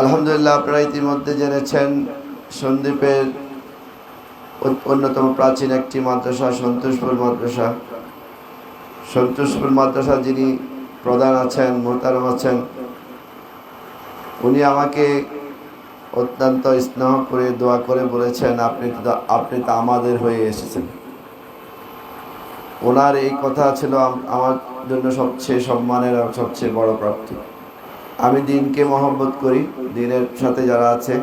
আলহামদুলিল্লাহ, আপনারা ইতিমধ্যে জেনেছেন সন্দীপের অন্যতম প্রাচীন একটি মাদ্রাসা, সন্তোষপুর মাদ্রাসা। সন্তোষপুর মাদ্রাসা যিনি প্রধান আছেন, মোহতারম আছেন, উনি আমাকে অত্যন্ত স্নেহ করে, দোয়া করে বলেছেন, আপনি তো আপনি তো আমাদের হয়ে এসেছেন। ওনার এই কথা ছিল আমার জন্য সবচেয়ে সম্মানের সবচেয়ে বড় প্রাপ্তি। আমি দিনকে মহব্বত করি, দিনের সাথে যারা আছে,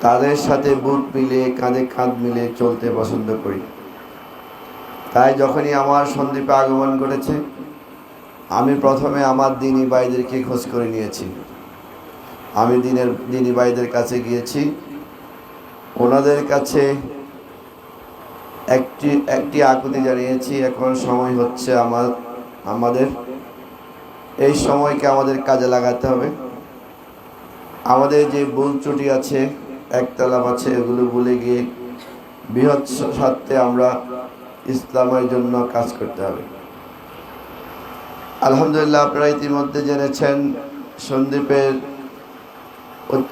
তাদের সাথে বুক মিলে, কাঁধে কাঁধ মিলে চলতে পছন্দ করি। তাই যখনই আমার সন্দীপে আগমন ঘটেছে, আমি প্রথমে আমার দিনী ভাইদেরকে খোঁজ করে নিয়েছি। আমি দিনের, দিনী ভাইদের কাছে গিয়েছি। ওনাদের কাছে একটি একটি আকুতি জানিয়েছি, এখন সময় হচ্ছে আমার, আমাদের এই সময়কে আমাদের কাজে লাগাতে হবে। আমাদের যে ভুল ত্রুটি আছে, একতলাপ আছে, এগুলো ভুলে গিয়ে বৃহৎ স্বার্থে আমরা ইসলামের জন্য কাজ করতে হবে। আলহামদুলিল্লাহ, আপনারা ইতিমধ্যে জেনেছেন, সন্দীপের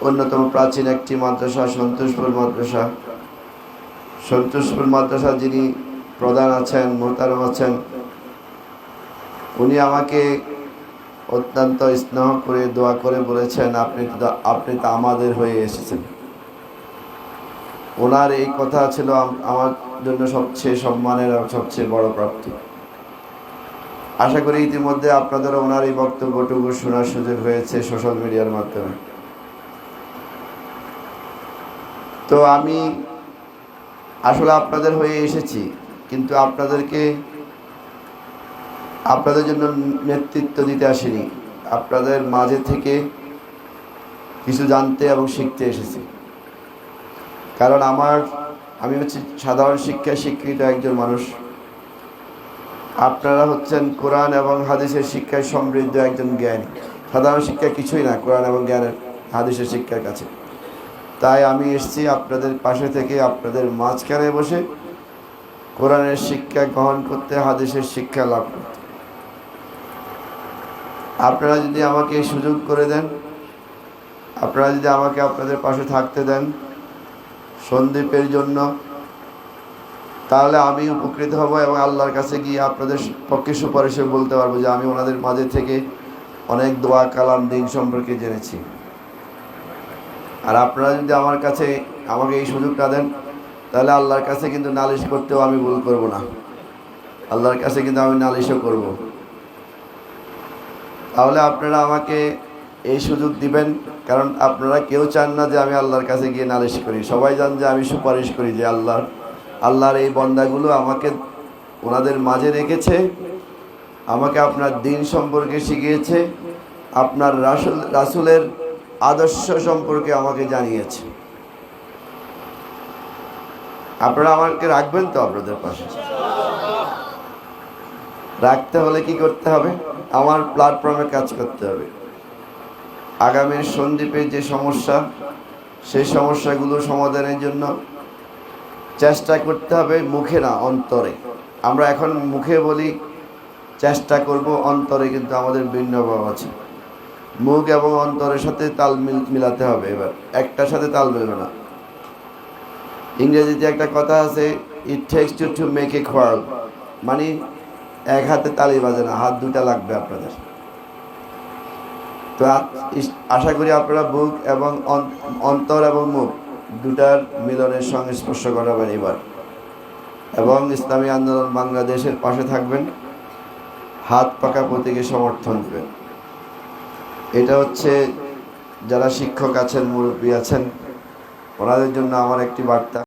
অন্যতম প্রাচীন একটি মাদ্রাসা, সন্তোষপুর মাদ্রাসা। সন্তোষপুর মাদ্রাসা যিনি প্রধান আছেন, মোহতারম আছেন, উনি আমাকে অত্যন্ত স্নেহ করে, দোয়া করে বলেছেন, আপনি তো আপনি তো আমাদের হয়ে এসেছেন। ওনার এই কথা ছিল আমার জন্য সবচেয়ে সম্মানের আর সবচেয়ে বড় প্রাপ্তি। আশা করি ইতিমধ্যে আপনাদের ওনার এই বক্তব্যটুকু শোনার সুযোগ হয়েছে সোশ্যাল মিডিয়ার মাধ্যমে। তো আমি আসলে আপনাদের হয়ে এসেছি, কিন্তু আপনাদেরকে আপনাদের জন্য নেতৃত্ব দিতে আসিনি। আপনাদের মাঝে থেকে কিছু জানতে এবং শিখতে এসেছি। কারণ আমার, আমি হচ্ছে সাধারণ শিক্ষায় শিক্ষিত একজন মানুষ। আপনারা হচ্ছেন কোরআন এবং হাদিসের শিক্ষায় সমৃদ্ধ একজন জ্ঞানী। সাধারণ শিক্ষা কিছুই না, কোরআন এবং জ্ঞানের, হাদিসের শিক্ষার কাছে। তাই আমি এসেছি আপনাদের পাশে থেকে, আপনাদের মাঝখানে বসে কোরআনের শিক্ষা গ্রহণ করতে, হাদিসের শিক্ষা লাভ করতে। আপনারা যদি আমাকে সুযোগ করে দেন, আপনারা যদি আমাকে আপনাদের পাশে থাকতে দেন সন্দীপের জন্য, তাহলে আমি উপকৃত হব এবং আল্লাহর কাছে গিয়ে আপনাদের পক্ষে সুপারিশে বলতে পারব যে আমি ওনাদের মাঝে থেকে অনেক দোয়া কালাম দিন সম্পর্কে জেনেছি। আর আপনারা যদি আমার কাছে আমাকে এই সুযোগটা দেন, তাহলে আল্লাহর কাছে কিন্তু নালিশ করতেও আমি ভুল করব না। আল্লাহর কাছে কিন্তু আমি নালিশও করব। তাহলে আপনারা আমাকে এই সুযোগ দিবেন, কারণ আপনারা কেউ চান না যে আমি আল্লাহর কাছে গিয়ে নালিশ করি। সবাই জান যে আমি সুপারিশ করি যে আল্লাহর আল্লাহর এই বন্দাগুলো আমাকে ওনাদের মাঝে রেখেছে, আমাকে আপনার দিন সম্পর্কে শিখিয়েছে, আপনার রাসুল, রাসুলের আদর্শ সম্পর্কে আমাকে জানিয়েছে। আপনারা আমাকে রাখবেন তো আপনাদের পাশে? রাখতে হলে কি করতে হবে? আমার প্ল্যাটফর্মে কাজ করতে হবে। আগামীর সন্দীপের যে সমস্যা, সেই সমস্যাগুলো সমাধানের জন্য চেষ্টা করতে হবে মুখে না, অন্তরে। আমরা এখন মুখে বলি, চেষ্টা করব অন্তরে, কিন্তু আমাদের ভিন্ন ভাব আছে। মুখ এবং অন্তরের সাথে তাল মিল- মিলাতে হবে এবার। একটার সাথে তাল মিলবে না। ইংরেজিতে একটা কথা আছে it takes two to make a quarrel মানে এক হাতে তালি বাজে না, হাত দুটা লাগবে আপনাদের। তো আশা করি আপনারা বুক এবং অন্তর এবং মুখ দুটার মিলনের সঙ্গে স্পর্শ করাবেন এবার। এবং ইসলামী আন্দোলন বাংলাদেশের পাশে থাকবেন, হাত পাকা প্রতীকে সমর্থন দেবেন। এটা হচ্ছে যারা শিক্ষক আছেন, মুরব্বী আছেন, ওনাদের জন্য আমার একটি বার্তা।